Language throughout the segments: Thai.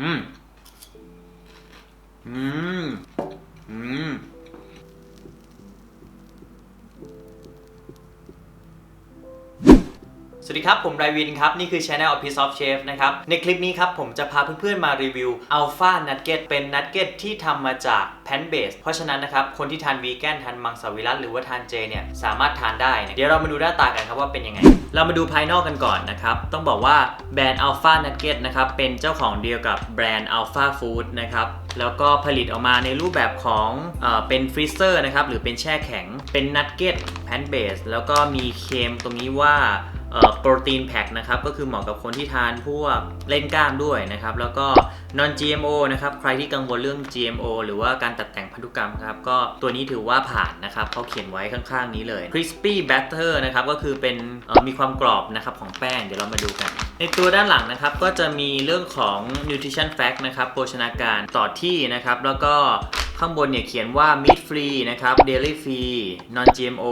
อืมอื สวัสดีครับ ผมไรวินครับ นี่คือ Channel of Piece of Chef นะครับ ในคลิปนี้ครับ ผมจะพาเพื่อนๆมารีวิว Alpha Nugget เป็นนั g เก็ตที่ทำมาจากแพนเบสเพราะฉะนั้นนะครับ คนที่ทานวีแกนทานมังสวิรัตหรือว่าทานเจเนี่ย สามารถทานได้นะเดี๋ยวเรามาดูหน้าตากันครับว่าเป็นยังไง เรามาดูภายนอกกันก่อนนะครับ ต้องบอกว่าแบรนด์ Alpha Nugget นะครับ เป็นเจ้าของเดียวกับแบรนด์ Alpha Food นะครับแล้วก็ผลิตออกมาในรูปแบบของเอเป็นฟรีเซอร์นะครับหรือเป็นแช่แข็งเป็นนั g เก็ตแพนเบสแล้วก็มีเคมตรงนี้ว่า โปรตีนแพ็คนะครับก็คือเหมาะกับคนที่ทานพวกเล่นกล้ามด้วยนะครับแล้วก็ non GMO นะครับใครที่กังวลเรื่อง GMO หรือว่าการตัดแต่งพันธุกรรมครับก็ตัวนี้ถือว่าผ่านนะครับเขาเขียนไว้ข้างๆนี้เลย crispy batter นะครับก็คือเป็นมีความกรอบนะครับของแป้งเดี๋ยวเรามาดูกัน ในตัวด้านหลังนะครับก็จะมีเรื่องของ nutrition fact นะครับโภชนาการต่อที่นะครับแล้วก็ ข้างบนเนี่ยเขียนว่า meat free นะครับ dairy free non GMO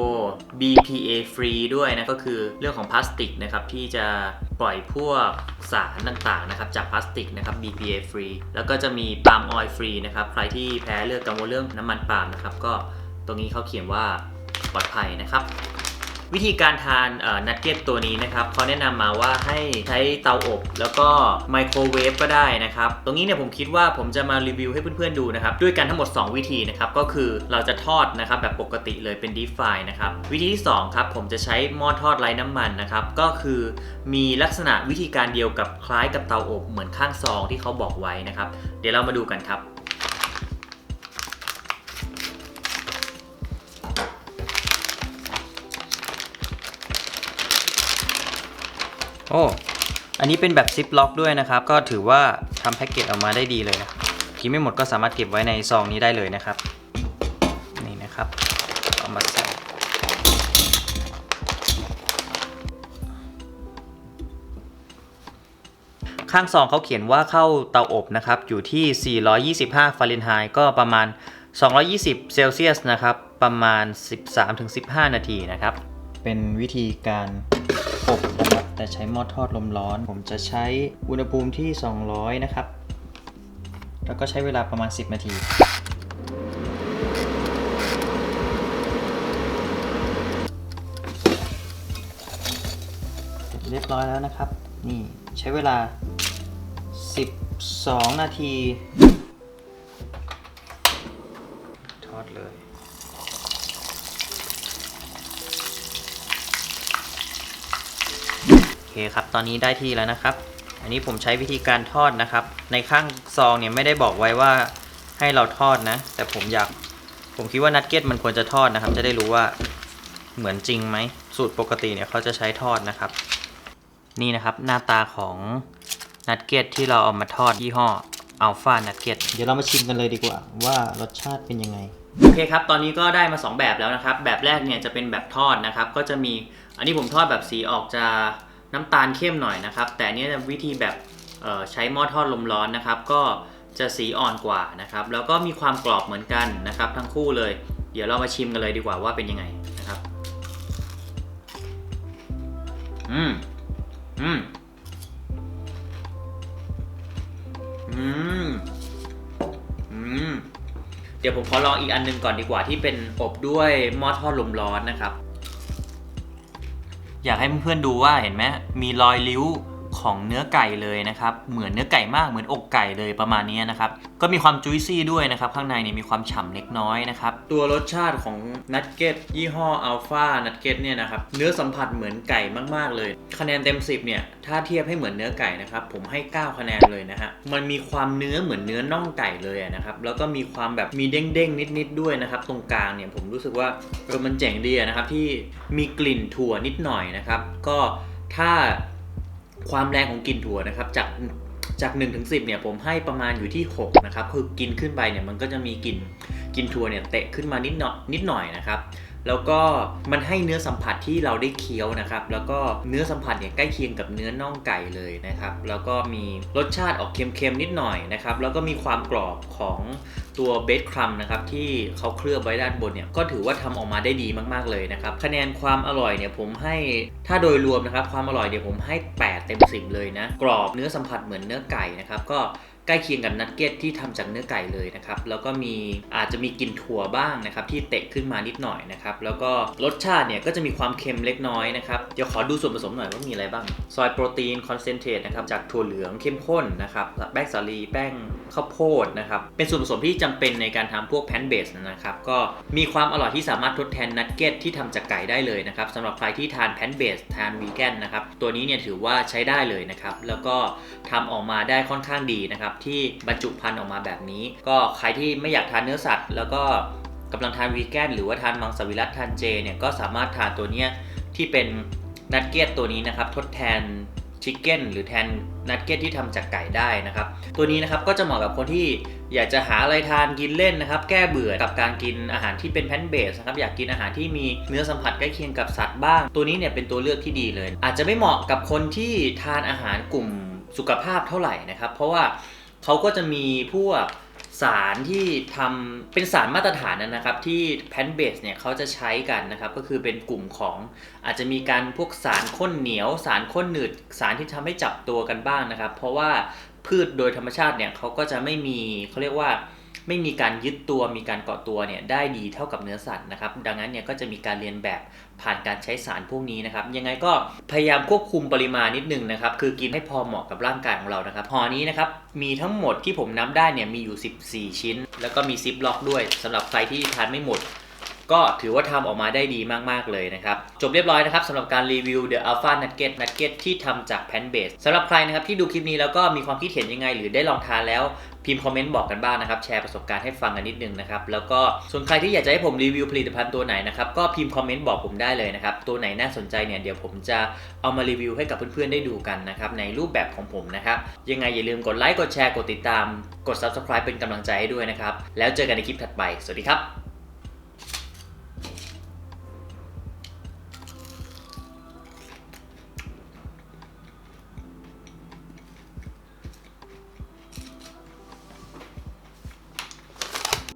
BPA free ด้วยนะก็คือเรื่องของพลาสติกนะครับที่จะปล่อยพวกสารต่างๆนะครับจากพลาสติกนะครับ BPA free แล้วก็จะมี palm oil free นะครับใครที่แพ้เลือกกังวลเรื่องน้ำมันปาล์มนะครับก็ตรงนี้เขาเขียนว่าปลอดภัยนะครับ วิธีการทานนัทเก็ตตัวนี้นะครับเขาแนะนำมาว่าให้ใช้เตาอบ แล้วก็ไมโครเวฟก็ได้นะครับ ตรงนี้เนี่ยผมคิดว่าผมจะมารีวิวให้เพื่อนๆดูนะครับ ด้วยกันทั้งหมด 2 วิธีนะครับ ก็คือเราจะทอดนะครับแบบปกติเลยเป็นดีฟายนะครับ วิธีที่2ครับผมจะใช้หม้อทอดไร้น้ำมันนะครับ ก็คือมีลักษณะวิธีการเดียวกับคล้ายกับเตาอบเหมือนข้างซองที่เขาบอกไว้นะครับ เดี๋ยวเรามาดูกันครับ โอ้อันนี้เป็นแบบซิปล็อกด้วยนะครับ ก็ถือว่าทำแพ็กเกจออกมาได้ดีเลยนะกินไม่หมดก็สามารถเก็บไว้ในซองนี้ได้เลยนะครับ นี่นะครับเอามาใส่ข้างซองเขาเขียนว่าเข้าเตาอบนะครับ อยู่ที่ 425 ฟาเรนไฮต์ก็ประมาณ 220 เซลเซียสนะครับ ประมาณ 13-15 นาทีนะครับ เป็นวิธีการอบนะครับ แต่ใช้หม้อทอดลมร้อน ผมจะใช้อุณหภูมิที่ 200 นะครับ แล้วก็ใช้เวลาประมาณ 10 นาทีเสร็จเรียบร้อยแล้วนะครับ นี่ใช้เวลา 12 นาที ทอดเลย คครับ ตอนนี้ได้ที่แล้วนะครับ อันนี้ผมใช้วิธีการทอดนะครับ ในข้างซองเนี่ยไม่ได้บอกไว้ว่าให้เราทอดนะ แต่ผมอยาก ผมคิดว่านัทเก็ตมันควรจะทอดนะครับ จะได้รู้ว่าเหมือนจริงไหม สูตรปกติเนี่ยเขาจะใช้ทอดนะครับ นี่นะครับหน้าตาของนัทเก็ตที่เราเอามาทอดยี่ห้ออัลฟานัทเก็ตเดี๋ยวเรามาชิมกันเลยดีกว่า ว่ารสชาติเป็นยังไง โอเคครับ ตอนนี้ก็ได้มา 2 แบบแล้วนะครับ แบบแรกเนี่ยจะเป็นแบบทอดนะครับ ก็จะมีอันนี้ผมทอดแบบสีออกจะ น้ำตาลเข้มหน่อยนะครับ แต่นเนี้วิธีแบบใช้หม้อทอดลมร้อนนะครับ ก็จะสีอ่อนกว่านะครับ แล้วก็มีความกรอบเหมือนกันนะครับ ทั้งคู่เลย เดี๋ยวเรามาชิมกันเลยดีกว่าว่าเป็นยังไงนะครับ อืมอืมอืมอืมเดี๋ยวผมขอลองอีกอันหนึงก่อนดีกว่าที่เป็นอบด้วยหม้อทอดลมร้อนนะครับ อยากให้เพื่อนๆดูว่าเห็นไหมมีรอยริ้ว ของเนื้อไก่เลยนะครับ เหมือนเนื้อไก่มากเหมือนอกไก่เลยประมาณนี้นะครับ ก็มีความจุยซี่ด้วยนะครับ ข้างในเนี่ยมีความฉ่ำเล็กน้อยนะครับ ตัวรสชาติของนัทเก็ตยี่ห้ออัลฟานัทเก็ตเนี่ยนะครับเนื้อสัมผัสเหมือนไก่มากๆเลย คะแนนเต็ม 10เนี่ยถ้าเทียบให้เหมือนเนื้อไก่นะครับผมให้ 9 คะแนนเลยนะฮะมันมีความเนื้อเหมือนเนื้อน่องไก่เลยนะครับแล้วก็มีความแบบมีเด้งๆนิดๆด้วยนะครับตรงกลางเนี่ยผมรู้สึกว่าเออมันเจ๋งดีนะครับที่มีกลิ่นถั่วนิดหน่อยนะครับก็ถ้า ความแรงของกลิ่นถั่วนะครับจากจาก1ถึง10เนี่ยผมให้ประมาณอยู่ที่6นะครับคือกินขึ้นไปเนี่ยมันก็จะมีกลิ่นกลิ่นถั่วเนี่ยเตะขึ้นมานิดหน่อยนิดหน่อยนะครับ แล้วก็มันให้เนื้อสัมผัสที่เราได้เคี้ยวนะครับ แล้วก็เนื้อสัมผัสเนี่ยใกล้เคียงกับเนื้อน่องไก่เลยนะครับ แล้วก็มีรสชาติออกเค็มๆนิดหน่อยนะครับ แล้วก็มีความกรอบของตัวเบสครัมนะครับที่เขาเคลือบไว้ด้านบนเนี่ยก็ถือว่าทำออกมาได้ดีมากๆเลยนะครับ คะแนนความอร่อยเนี่ยผมให้ถ้าโดยรวมนะครับ ความอร่อยเดี๋ยวผมให้ 8 เต็ม 10 เลยนะ กรอบเนื้อสัมผัสเหมือนเนื้อไก่นะครับก็ ใกล้เคียงกับนักเก็ตที่ทำจากเนื้อไก่เลยนะครับ แล้วก็มีอาจจะมีกลิ่นถั่วบ้างนะครับที่เตะขึ้นมานิดหน่อยนะครับ แล้วก็รสชาติเนี่ยก็จะมีความเค็มเล็กน้อยนะครับ เดี๋ยวขอดูส่วนผสมหน่อยว่ามีอะไรบ้าง ซอยโปรตีนคอนเซนเทรตนะครับจากถั่วเหลืองเข้มข้นนะครับ แป้งสาลีแป้งข้าวโพดนะครับ เป็นส่วนผสมที่จำเป็นในการทำพวกแพนเบสนะครับ ก็มีความอร่อยที่สามารถทดแทนนักเก็ตที่ทำจากไก่ได้เลยนะครับสำหรับใครที่ทานแพนเบสทานวีแกนนะครับ ตัวนี้เนี่ยถือว่าใช้ได้เลยนะครับ แล้วก็ทำออกมาได้ค่อนข้างดีนะครับที่บรรจุภัณฑ์ออกมาแบบนี้ ก็ใครที่ไม่อยากทานเนื้อสัตว์ แล้วก็กำลังทานวีแกนหรือว่าทานมังสวิรัตทานเจเนี่ยก็สามารถทานตัวเนี้ยที่เป็นนักเก็ตตัวนี้นะครับทดแทนชิคเก้นหรือแทนนัดเก็ตที่ทำจากไก่ได้นะครับ ตัวนี้นะครับก็จะเหมาะกับคนที่อยากจะหาอะไรทานกินเล่นนะครับ แก้เบื่อกับการกินอาหารที่เป็นแพนเบสนะครับอยากกินอาหารที่มีเนื้อสัมผัสใกล้เคียงกับสัตว์บ้าง ตัวนี้เนี่ยเป็นตัวเลือกที่ดีเลย อาจจะไม่เหมาะกับคนที่ทานอาหารกลุ่มสุขภาพเท่าไหร่นะครับ เพราะว่า เขาก็จะมีพวกสารที่ทำเป็นสารมาตรฐานนะครับ ที่แพนเบสเนี่ยเขาจะใช้กันนะครับ ก็คือเป็นกลุ่มของอาจจะมีการพวกสารข้นเหนียว สารข้นหนืด สารที่ทำให้จับตัวกันบ้างนะครับ เพราะว่าพืชโดยธรรมชาติเนี่ยเขาก็จะไม่มีเขาเรียกว่า ไม่มีการยึดตัวมีการเกาะตัวเนี่ยได้ดีเท่ากับเนื้อสัตว์นะครับดังนั้นเนี่ยก็จะมีการเรียนแบบผ่านการใช้สารพวกนี้นะครับยังไงก็พยายามควบคุมปริมาณนิดนึงนะครับคือกินให้พอเหมาะกับร่างกายของเรานะครับห่อนี้นะครับมีทั้งหมดที่ผมนับได้เนี่ยมีอยู่ 14 ชิ้น แล้วก็มีซิปล็อกด้วยสำหรับใครที่ทานไม่หมด ก็ถือว่าทำออกมาได้ดีมาก ๆ เลยนะครับ จบเรียบร้อยนะครับสำหรับการรีวิว The Alpha Nugget Nugget ที่ทำจากแพนเบสสำหรับใครนะครับที่ดูคลิปนี้แล้วก็มีความคิดเห็นยังไง หรือได้ลองทานแล้วพิมพ์คอมเมนต์บอกกันบ้างนะครับแชร์ประสบการณ์ให้ฟังกันนิดนึงนะครับแล้วก็ส่วนใครที่อยากจะให้ผมรีวิวผลิตภัณฑ์ตัวไหนนะครับก็พิมพ์คอมเมนต์บอกผมได้เลยนะครับตัวไหนน่าสนใจเนี่ยเดี๋ยวผมจะเอามารีวิวให้กับเพื่อนๆได้ดูกันนะครับในรูปแบบของผมนะครับยังไงอย่าลืมกดไลค์กดแชร์กดติดตาม กด subscribe เป็นกำลังใจให้ด้วยนะครับแล้วเจอกันในคลิปถัดไปสวัสดีครับ